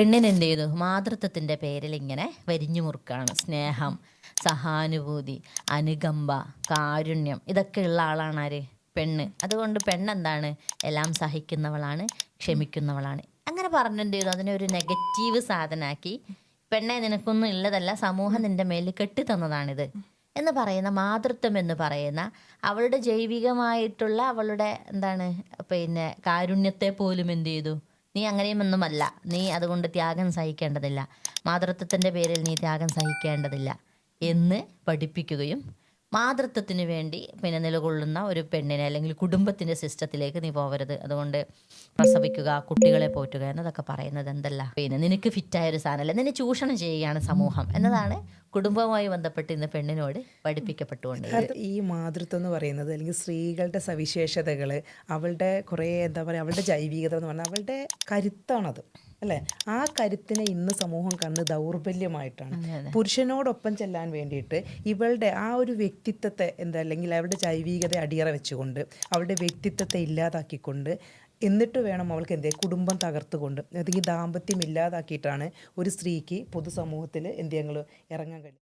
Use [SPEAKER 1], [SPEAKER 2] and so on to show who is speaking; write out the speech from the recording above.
[SPEAKER 1] പെണ്ണിന് എന്ത് ചെയ്തു മാതൃത്വത്തിന്റെ പേരിൽ ഇങ്ങനെ വരിഞ്ഞു മുറുക്കാണ്. സ്നേഹം സഹാനുഭൂതി അനുകമ്പ കാരുണ്യം ഇതൊക്കെ ഉള്ള ആളാണ് ആര് പെണ്ണ്. അതുകൊണ്ട് പെണ്ണെന്താണ്? എല്ലാം സഹിക്കുന്നവളാണ് ക്ഷമിക്കുന്നവളാണ്. അങ്ങനെ പറഞ്ഞെന്ത് ചെയ്തു അതിനെ ഒരു നെഗറ്റീവ് സാധനമാക്കി പെണ്ണെ നിനക്കൊന്നും ഇല്ലതല്ല സമൂഹം നിന്റെ മേലിൽ കെട്ടിത്തന്നതാണിത് എന്ന് പറയുന്ന മാതൃത്വം എന്ന് പറയുന്ന അവളുടെ ജൈവികമായിട്ടുള്ള അവളുടെ എന്താണ് പിന്നെ കാരുണ്യത്തെ പോലും എന്ത് ചെയ്തു നീ അങ്ങനെയുമൊന്നുമല്ല നീ അതുകൊണ്ട് ത്യാഗം സഹിക്കേണ്ടതില്ല. മാതൃത്വത്തിന്റെ പേരിൽ നീ ത്യാഗം സഹിക്കേണ്ടതില്ല എന്ന് പഠിപ്പിക്കുകയും മാതൃത്വത്തിന് വേണ്ടി പിന്നെ നിലകൊള്ളുന്ന ഒരു പെണ്ണിനെ അല്ലെങ്കിൽ കുടുംബത്തിന്റെ സിസ്റ്റത്തിലേക്ക് നീ പോകരുത് അതുകൊണ്ട് പ്രസവിക്കുക കുട്ടികളെ പോറ്റുക എന്നതൊക്കെ പറയുന്നത് എന്തല്ല? പിന്നെ നിനക്ക് ഫിറ്റായ ഒരു സാധനമല്ല. നിന്നെ ചൂഷണം ചെയ്യുകയാണ് സമൂഹം എന്നതാണ് കുടുംബവുമായി ബന്ധപ്പെട്ട് ഇന്ന് പെണ്ണിനോട് പഠിപ്പിക്കപ്പെട്ടുകൊണ്ട്
[SPEAKER 2] ഈ മാതൃത്വം എന്ന് പറയുന്നത് അല്ലെങ്കിൽ സ്ത്രീകളുടെ സവിശേഷതകൾ അവളുടെ കുറേ എന്താ പറയുക അവളുടെ ജൈവികത എന്ന് പറഞ്ഞാൽ അവളുടെ കരുത്താണത് അല്ലേ? ആ കരുത്തിനെ ഇന്ന് സമൂഹം കണ്ട് ദൗർബല്യമായിട്ടാണ്. പുരുഷനോടൊപ്പം ചെല്ലാൻ വേണ്ടിയിട്ട് ഇവളുടെ ആ ഒരു വ്യക്തിത്വത്തെ എന്താ അല്ലെങ്കിൽ അവളുടെ ജൈവികത അടിയറ വെച്ചുകൊണ്ട് അവളുടെ വ്യക്തിത്വത്തെ ഇല്ലാതാക്കിക്കൊണ്ട് എന്നിട്ട് വേണം അവൾക്ക് എന്തേ കുടുംബം തകർത്തുകൊണ്ട്. അല്ലെങ്കിൽ ദാമ്പത്യം ഇല്ലാതാക്കിയിട്ടാണ് ഒരു സ്ത്രീക്ക് പൊതുസമൂഹത്തിൽ എന്ത് ഞങ്ങൾ ഇറങ്ങാൻ കഴിയും